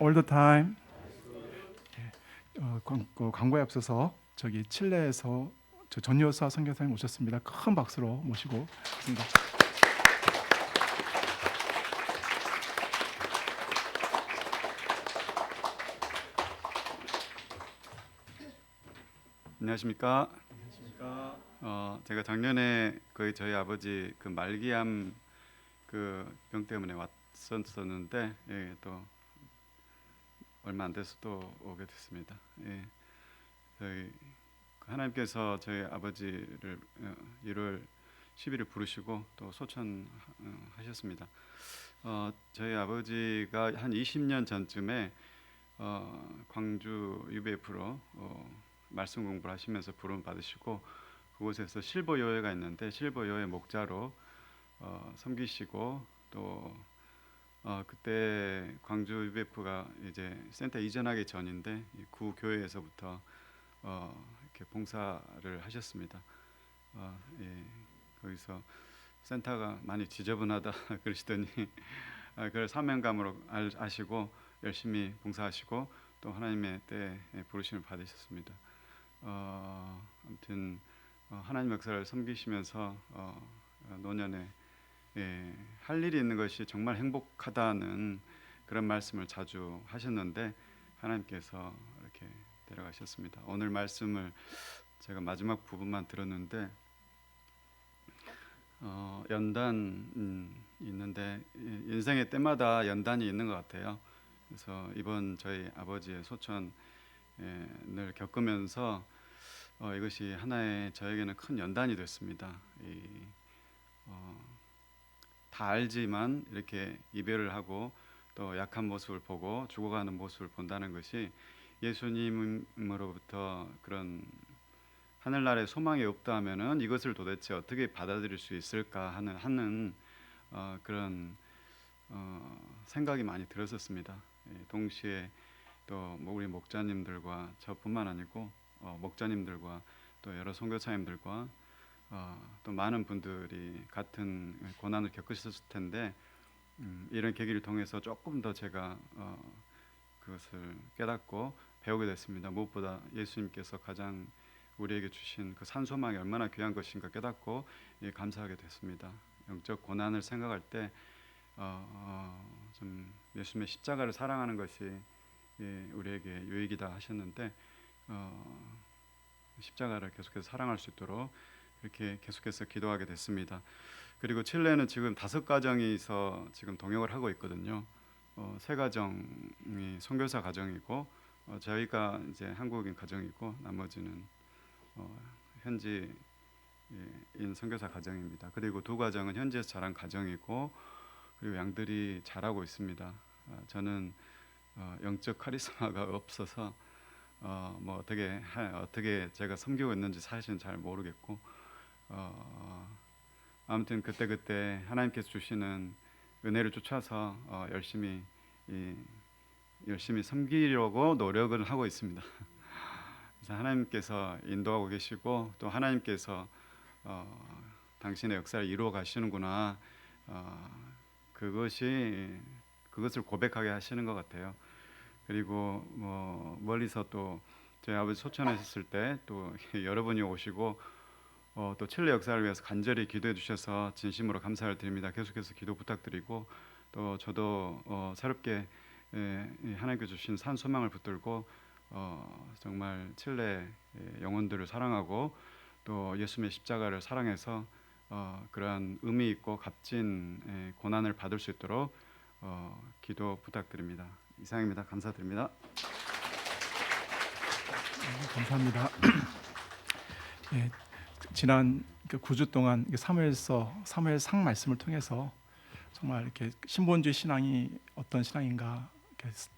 all the time. 예, 어, 광, 그 광고에 앞서서 저기 칠레에서 저 전여사 선교사님 오셨습니다. 큰 박수로 모시고 있습니다. 안녕하십니까? 어, 제가 작년에 거의 저희 아버지 그 말기암 그 병 때문에 왔었었는데 예, 또 얼마 안 돼서 또 오게 됐습니다. 예, 저희 그 하나님께서 저희 아버지를 어, 1월 10일을 부르시고 또 소천하셨습니다. 어, 저희 아버지가 한 20년 전쯤에 어, 광주 UBF로 어, 말씀 공부를 하시면서 부름 받으시고 그곳에서 실버 요회가 있는데 실버 요회 목자로 어, 섬기시고 또 어, 그때 광주 UBF가 이제 센터 이전하기 전인데 이구 교회에서부터 어, 이렇게 봉사를 하셨습니다. 어, 예, 거기서 센터가 많이 지저분하다 그러시더니 아, 그걸 사명감으로 알, 아시고 열심히 봉사하시고 또 하나님의 때에 부르심을 받으셨습니다. 어, 아무튼 어, 하나님 역사를 섬기시면서 어, 어, 노년에 예, 할 일이 있는 것이 정말 행복하다는 그런 말씀을 자주 하셨는데 하나님께서 이렇게 데려가셨습니다. 오늘 말씀을 제가 마지막 부분만 들었는데 어, 연단 음, 있는데 이- 인생의 때마다 연단이 있는 것 같아요. 그래서 이번 저희 아버지의 소천을 겪으면서 어, 이것이 하나의 저에게는 큰 연단이 됐습니다. 이, 어, 다 알지만 이렇게 이별을 하고 또 약한 모습을 보고 죽어가는 모습을 본다는 것이 예수님으로부터 그런 하늘나라에 소망이 없다 하면은 이것을 도대체 어떻게 받아들일 수 있을까 하는 하는 어, 그런 어, 생각이 많이 들었었습니다. 예, 동시에 또뭐 우리 목자님들과 저뿐만 아니고 어, 목자님들과 또 여러 선교사님들과 어, 또 많은 분들이 같은 고난을 겪으셨을 텐데 음, 이런 계기를 통해서 조금 더 제가 어, 그것을 깨닫고 배우게 됐습니다. 무엇보다 예수님께서 가장 우리에게 주신 그 산소망이 얼마나 귀한 것인가 깨닫고 예, 감사하게 됐습니다. 영적 고난을 생각할 때 어, 어, 좀 예수님의 십자가를 사랑하는 것이 예, 우리에게 유익이다 하셨는데 어, 십자가를 계속해서 사랑할 수 있도록 이렇게 계속해서 기도하게 됐습니다. 그리고 칠레는 지금 다섯 가정이서 지금 동역을 하고 있거든요. 어, 세 가정이 선교사 가정이고 어, 저희가 이제 한국인 가정이고 나머지는 어, 현지인 선교사 가정입니다. 그리고 두 가정은 현지에서 자란 가정이고 그리고 양들이 잘하고 있습니다. 어, 저는 어, 영적 카리스마가 없어서 어, 뭐 어떻게 하, 어떻게 제가 섬기고 있는지 사실은 잘 모르겠고 어, 아무튼 그때 그때 하나님께서 주시는 은혜를 쫓아서 어, 열심히 이, 열심히 섬기려고 노력을 하고 있습니다. 그래서 하나님께서 인도하고 계시고 또 하나님께서 어, 당신의 역사를 이루어 가시는구나 어, 그것이 그것을 고백하게 하시는 것 같아요. 그리고 뭐 멀리서 또 저희 아버지 소천하셨을 때 또 여러분이 오시고 어, 또 칠레 역사를 위해서 간절히 기도해 주셔서 진심으로 감사를 드립니다. 계속해서 기도 부탁드리고 또 저도 어, 새롭게 예, 이 하나님께 주신 산 소망을 붙들고 어, 정말 칠레 예, 영혼들을 사랑하고 또 예수님의 십자가를 사랑해서 어, 그러한 의미 있고 값진 예, 고난을 받을 수 있도록 어, 기도 부탁드립니다. 이상입니다. 감사드립니다. 네, 감사합니다. 예, 지난 그 9주 동안 그 사무엘서 사무엘상 말씀을 통해서 정말 이렇게 신본주의 신앙이 어떤 신앙인가,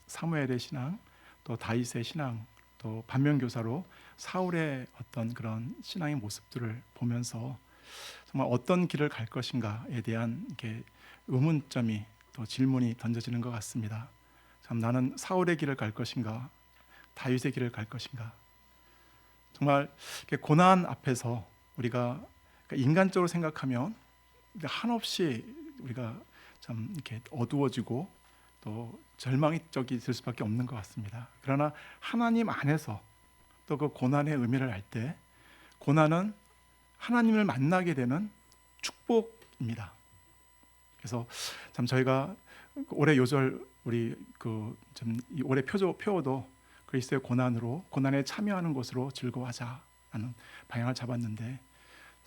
사무엘의 신앙, 또 다윗의 신앙, 또 반면교사로 사울의 어떤 그런 신앙의 모습들을 보면서 정말 어떤 길을 갈 것인가에 대한 이렇게 의문점이 또 질문이 던져지는 것 같습니다. 참 나는 사울의 길을 갈 것인가, 다윗의 길을 갈 것인가. 정말 고난 앞에서 우리가 그러니까 인간적으로 생각하면 한없이 우리가 참 이렇게 어두워지고 또 절망적이 될 수밖에 없는 것 같습니다. 그러나 하나님 안에서 또 그 고난의 의미를 알 때 고난은 하나님을 만나게 되는 축복입니다. 그래서 참 저희가 올해 요절 우리 그좀 올해 표조 표어도 그리스도의 고난으로 고난에 참여하는 것으로 즐거워하자 하는 방향을 잡았는데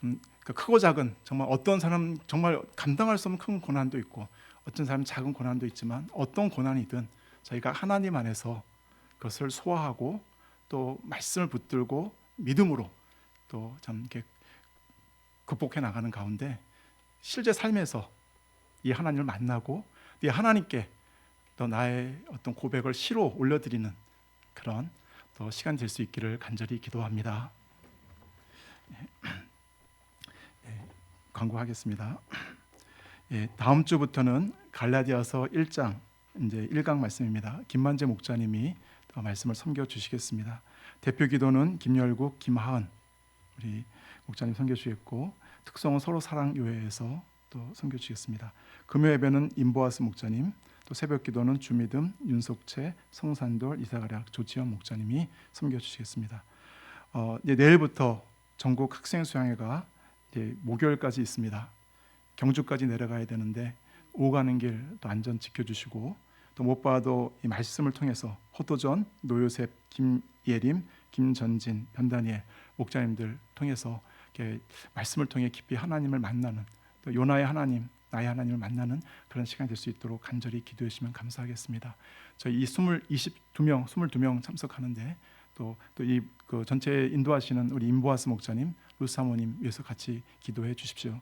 좀그 크고 작은 정말 어떤 사람 정말 감당할 수 없는 큰 고난도 있고 어떤 사람 작은 고난도 있지만 어떤 고난이든 저희가 하나님 안에서 그것을 소화하고 또 말씀을 붙들고 믿음으로 또 참 이렇게 극복해 나가는 가운데 실제 삶에서 이 하나님을 만나고 이 하나님께 또 나의 어떤 고백을 시로 올려드리는 그런 또 시간 될 수 있기를 간절히 기도합니다. 예, 광고하겠습니다. 예, 다음 주부터는 갈라디아서 1장 이제 1강 말씀입니다. 김만재 목자님이 또 말씀을 섬겨 주시겠습니다. 대표 기도는 김열국, 김하은 우리 목자님 섬겨 주셨고 특성은 서로 사랑 교회에서 또 섬겨 주시겠습니다. 금요 예배는 임보아스 목자님, 또 새벽 기도는 주미듬, 윤석채, 성산돌, 이사가략, 조지현 목자님이 섬겨 주시겠습니다. 어, 내일부터 전국 학생 수양회가 목요일까지 있습니다. 경주까지 내려가야 되는데 오가는 길 또 안전 지켜주시고 또 못 봐도 이 말씀을 통해서 호도전, 노요셉, 김예림, 김전진, 변다니엘 목자님들 통해서 말씀을 통해 깊이 하나님을 만나는 또 요나의 하나님, 나의 하나님을 만나는 그런 시간 될 수 있도록 간절히 기도해 주시면 감사하겠습니다. 저희 이 20, 22명, 22명 참석하는데 또또이그 전체 인도하시는 우리 임보아스 목자님, 루사모님 위해서 같이 기도해 주십시오.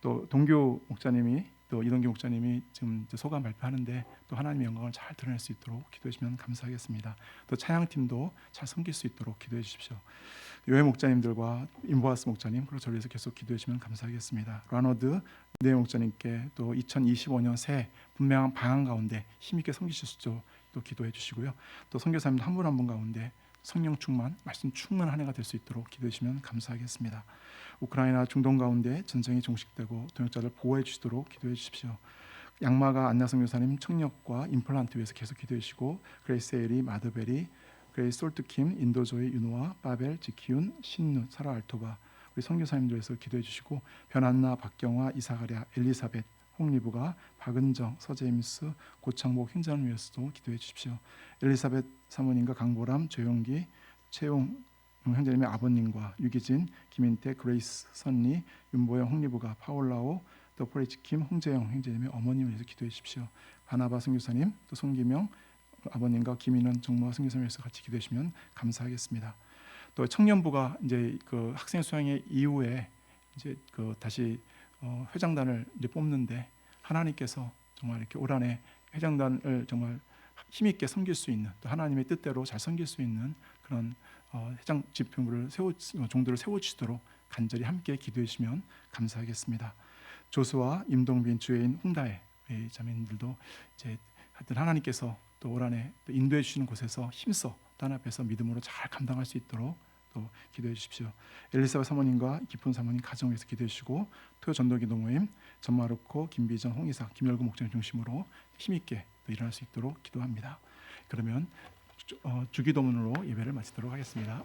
또 동교 목자님이 또 이동규 목자님이 지금 소감 발표하는데 또 하나님의 영광을 잘 드러낼 수 있도록 기도해 주시면 감사하겠습니다. 또 찬양팀도 잘 섬길 수 있도록 기도해 주십시오. 요회 목자님들과 임보아스 목자님 그리고 저를 위해서 계속 기도해 주시면 감사하겠습니다. 라너드 네 목자님께 또 2025년 새 분명한 방향 가운데 힘있게 섬기실 수 있도록 또 기도해 주시고요. 또 선교사님 한분 한 분 가운데 성령 충만, 말씀 충만 한 해가 될 수 있도록 기도해 주시면 감사하겠습니다. 우크라이나 중동 가운데 전쟁이 종식되고 동역자를 보호해 주시도록 기도해 주십시오. 양마가 안나 선교사님 청력과 임플란트 위해서 계속 기도해 주시고 그레이스 에리, 마드베리, 그레이스 솔트킴, 인도조이, 윤호아, 바벨, 지키윤, 신누, 사라 알토바 우리 선교사님들 위해서 기도해 주시고 변한나, 박경화, 이사가랴, 엘리사벳, 홍리부가 박은정, 서제임스, 고창복 행전을 위해서도 기도해 주십시오. 엘리사벳 사모님과 강보람, 조용기, 최용 형제님의 아버님과 유기진, 김인태, 그레이스, 선리, 윤보영, 홍리부가 파올라오, 또 포레치킴, 홍재영 형제님의 어머님을 위해서 기도해 주십시오. 바나바 선교사님, 또 송기명 아버님과 김인원 정모와 선교사님 위해서 같이 기도해 주시면 감사하겠습니다. 또 청년부가 이제 그 학생 수양회 이후에 이제 그 다시 어, 회장단을 이제 뽑는데 하나님께서 정말 이렇게 올 한해 회장단을 정말 힘 있게 섬길 수 있는 또 하나님의 뜻대로 잘 섬길 수 있는 그런 어, 회장 집회부를 세워 종들을 세워 주시도록 간절히 함께 기도해 주시면 감사하겠습니다. 조수와 임동빈 주혜인 홍다혜 자매님들도 이제 하여튼 하나님께서 또 올 한해 또 인도해 주시는 곳에서 힘써 또 하나 앞에서 믿음으로 잘 감당할 수 있도록 또 기도해 주십시오. 엘리사벳 사모님과 기쁜 사모님 가정 위해서 기도해 주시고 토요 전도기 동모임 전마르코 김비전 홍이사 김열구 목장 중심으로 힘 있게 또 일어날 수 있도록 기도합니다. 그러면 주, 어, 주기도문으로 예배를 마치도록 하겠습니다.